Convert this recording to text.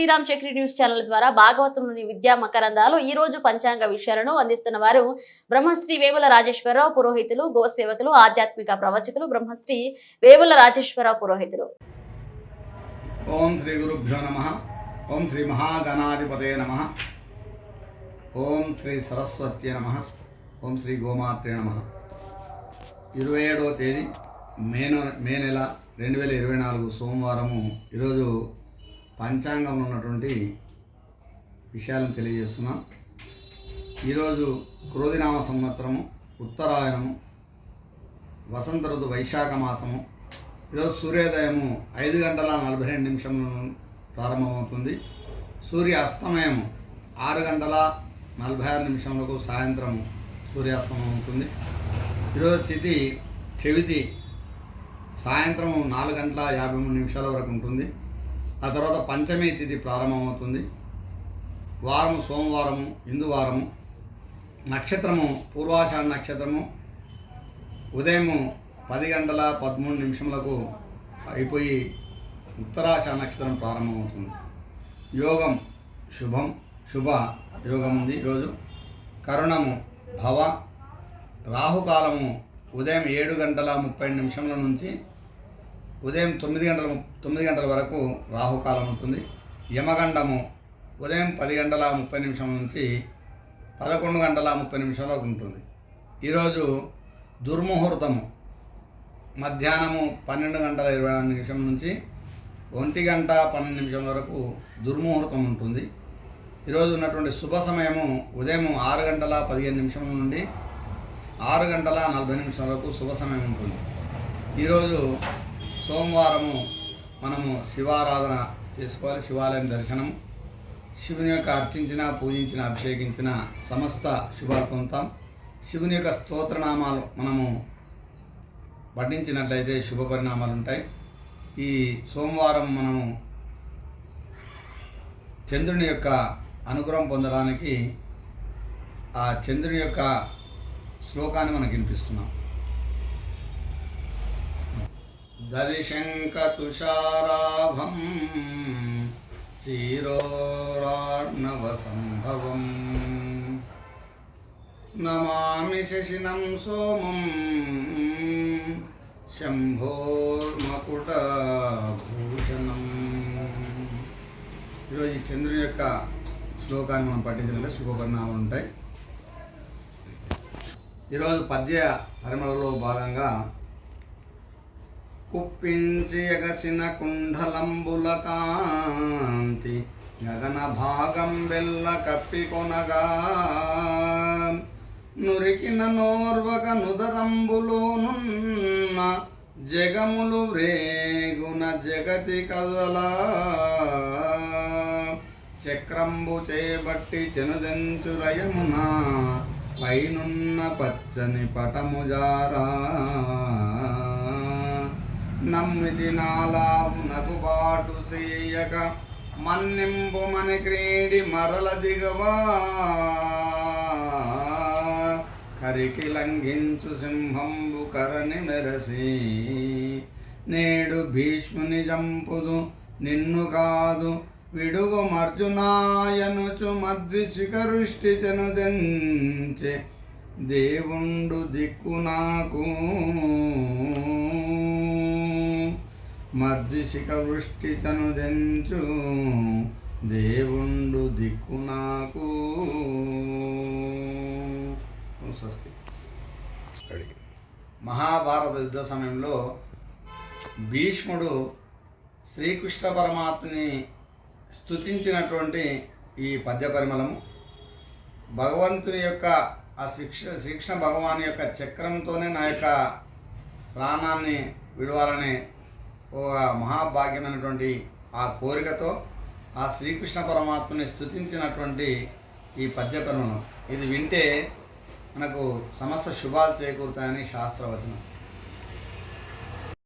Sriram Chakri news channel ద్వారా భాగవతంలోని విద్యా మకరందాలు ఈ రోజు పంచాంగ విషయాలను అందిస్తున్న వారు బ్రహ్మశ్రీ వేముల రాజేశ్వరరావు పురోహితులు గోసేవకులు ఆధ్యాత్మిక ప్రవచకులు బ్రహ్మశ్రీ వేముల రాజేశ్వరరావు పురోహితులు. ఓం శ్రీ గురుభ్యో నమ. ఓం శ్రీ మహాగణాధిపతే నమ. ఓం శ్రీ సరస్వత్యే నమ. ఓం శ్రీ గోమాత్రే నమ. ఇరవై ఏడవ తేదీ మే మే నెల రెండు వేల ఇరవై నాలుగు సోమవారము. ఈరోజు పంచాంగంలో ఉన్నటువంటి విషయాలను తెలియజేస్తున్నాం. ఈరోజు క్రోధినామ సంవత్సరము ఉత్తరాయణము వసంత ఋతు వైశాఖ మాసము. ఈరోజు సూర్యోదయము ఐదు గంటల నలభై రెండు నిమిషంలో ప్రారంభమవుతుంది. సూర్య అస్తమయము ఆరు గంటల నలభై ఆరు నిమిషములకు సాయంత్రం సూర్యాస్తమయం అవుతుంది. ఈరోజు తిథి చెవితి సాయంత్రం నాలుగు గంటల యాభై మూడు నిమిషాల వరకు ఉంటుంది. ఆ తర్వాత పంచమి తిథి ప్రారంభమవుతుంది. వారము సోమవారము హిందువారము నక్షత్రము పూర్వాషాఢ నక్షత్రము ఉదయము పది గంటల పదమూడు నిమిషములకు అయిపోయి ఉత్తరాశ నక్షత్రం ప్రారంభమవుతుంది. యోగం శుభం శుభ యోగం ఉంది ఈరోజు. కరుణము భవ రాహుకాలము ఉదయం ఏడు గంటల ముప్పై నిమిషముల నుంచి ఉదయం తొమ్మిది గంటల తొమ్మిది గంటల వరకు రాహుకాలం ఉంటుంది. యమగండము ఉదయం పది గంటల ముప్పై నిమిషం నుంచి పదకొండు గంటల ముప్పై నిమిషం వరకు ఉంటుంది. ఈరోజు దుర్ముహూర్తము మధ్యాహ్నము పన్నెండు గంటల ఇరవై నాలుగు నిమిషం నుంచి ఒంటి గంట పన్నెండు నిమిషం వరకు దుర్ముహూర్తం ఉంటుంది. ఈరోజు ఉన్నటువంటి శుభ సమయము ఉదయం ఆరు గంటల పదిహేను నిమిషం నుండి ఆరు గంటల నలభై నిమిషం వరకు శుభ సమయం ఉంటుంది. ఈరోజు సోమవారము మనము శివారాధన చేసుకోవాలి శివాలయం దర్శనం. శివుని యొక్క అర్చించిన పూజించిన అభిషేకించిన సమస్త శుభాలు పొందుతాం శివుని యొక్క స్తోత్రనామాలు మనము పఠించినట్లయితే శుభ పరిణామాలు ఉంటాయి. ఈ సోమవారం మనము చంద్రుని యొక్క అనుగ్రహం పొందడానికి ఆ చంద్రుని యొక్క శ్లోకాన్ని మనకు వినిపిస్తున్నాం. దదిశంక తుషారాభం చీరోరార్ణవ సంభవం నమామి శశినం సోమం శంభోర్మకుటభూషణం. ఈరోజు ఈ చంద్రుని యొక్క శ్లోకాన్ని మనం పఠించినట్లే శుభపరిణామాలు ఉంటాయి. ఈరోజు పద్య పరిమళలో భాగంగా కుప్పించి ఎగసిన కుండలంబుల కాంతి గగన భాగం వెళ్ళ కప్పికొనగా నురికిన నోర్వక నుదరంబులోనున్న జగములు వ్రేగున జగతి కదలా. చక్రంబు చేపట్టి చెనుదెంచురయమున పైనున్న పచ్చని పటము జారా నమ్మితి నాలావునకు బాటు సేయక మన్నింపు మని క్రీడి మరల దిగవా. కరికి లంఘించు సింహంబు కరని మెరసి. నేడు భీష్ముని చంపుదు నిన్ను కాదు విడువ మర్జునాయనుచు మద్విశిఖరుష్టి చెనుదెంచే దేవుండు దిక్కు నాకు. మద్విశిఖ వృష్టి చనుదెంచు దేవుండు దిక్కు నాకు. స్వస్తి. మహాభారత యుద్ధ సమయంలో భీష్ముడు శ్రీకృష్ణ పరమాత్మని స్తుతించినటువంటి ఈ పద్య పరిమళము భగవంతుని యొక్క ఆ శ్రీకృష్ణ శ్రీకృష్ణ భగవాన్ యొక్క చక్రంతోనే నా యొక్క ప్రాణాన్ని విడవాలని ఒక మహాభాగ్యమైనటువంటి ఆ కోరికతో ఆ శ్రీకృష్ణ పరమాత్మని స్తుతించినటువంటి ఈ పద్య ఇది వింటే మనకు సమస్త శుభాలు చేకూరుతాయని శాస్త్రవచనం.